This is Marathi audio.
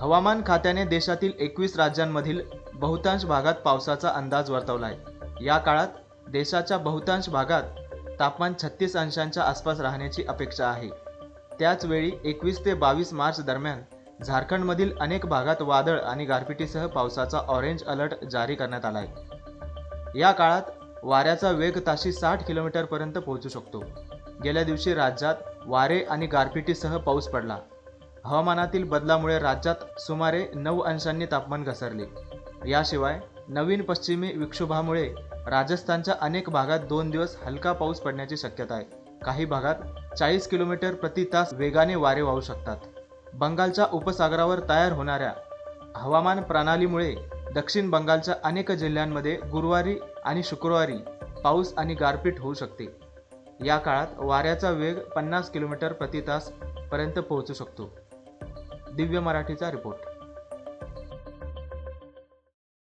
हवामान खात्याने देशातील एकवीस राज्यांमधील बहुतांश भागात पावसाचा अंदाज वर्तवला आहे या काळात देशाच्या बहुतांश भागात तापमान छत्तीस अंशांच्या आसपास राहण्याची अपेक्षा आहे. त्याचवेळी एकवीस ते बावीस मार्च दरम्यान झारखंडमधील अनेक भागात वादळ आणि गारपिटीसह पावसाचा ऑरेंज अलर्ट जारी करण्यात आला आहे या काळात वाऱ्याचा वेग ताशी साठ किलोमीटरपर्यंत पोहोचू शकतो. गेल्या दिवशी राज्यात वारे आणि गारपिटीसह पाऊस पडला. हवामानातील बदलामुळे राज्यात सुमारे नऊ अंशांनी तापमान घसरले. याशिवाय नवीन पश्चिमी विक्षोभामुळे राजस्थानच्या अनेक भागात दोन दिवस हलका पाऊस पडण्याची शक्यता आहे. काही भागात चाळीस किलोमीटर प्रति तास वेगाने वारे वाहू शकतात. बंगालच्या उपसागरावर तयार होणाऱ्या हवामान प्रणालीमुळे दक्षिण बंगालच्या अनेक जिल्ह्यांमध्ये गुरुवारी आणि शुक्रवारी पाऊस आणि गारपीट होऊ शकते. या काळात वाऱ्याचा वेग पन्नास किलोमीटर प्रति तास पर्यंत पोहोचू शकतो. दिव्य मराठीचा रिपोर्ट